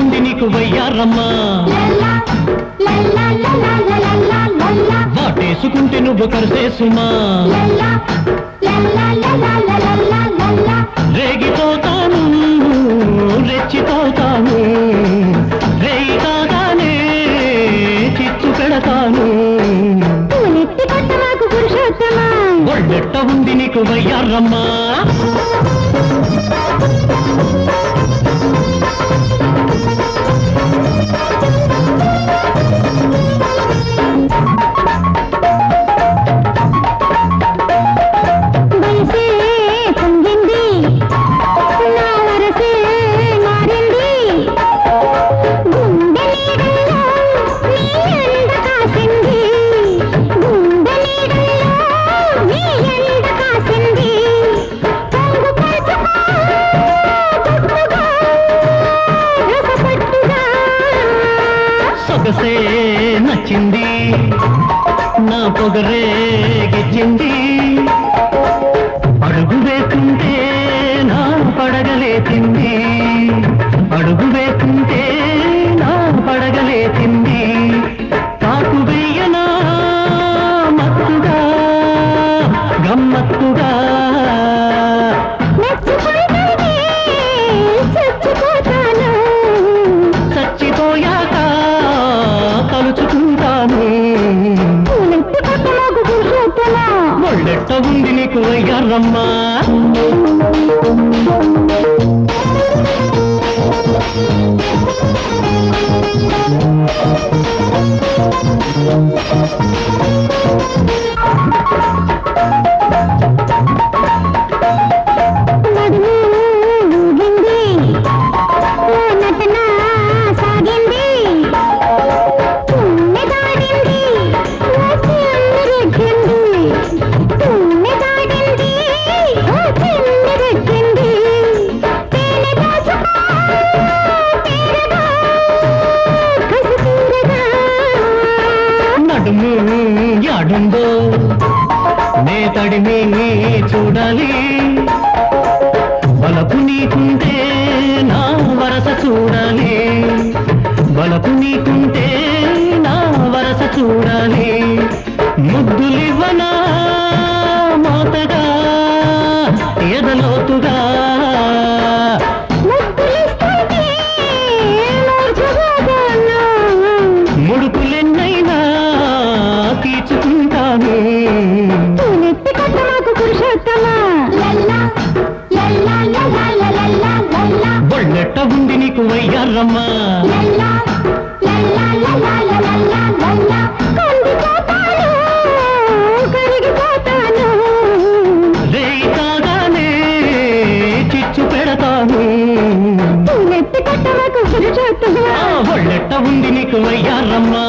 ఉంది నీకు వయ్యారమ్మా. వాటేసుకుంటే నువ్వు కరిసేసుమా? రేగిపోతాను రెచ్చిపోతాను రేయి కాగానే చిచ్చు పెడతాను. ఒళ్ళెట్ట ఉంది నీకు వయ్యారమ్మా. సొగసే నచ్చింది. నా పొగరే గిచ్చింది అడుగు వేస్తుంటే నా పడగలేచింది ఒళ్ళెట్ట ఉంది నీకు వయ్యారమ్మా you. యాడుందో నే తడిమి చూడాలి. బలపు నీకుంటే నా వరస చూడాలి. బలపు నీకుంటే నా వరస చూడాలి. కొట్టమాకు పురుషోత్తమా ఆ ఒళ్ళెట్ట ఉంది నీకు వయ్యారమ్మా.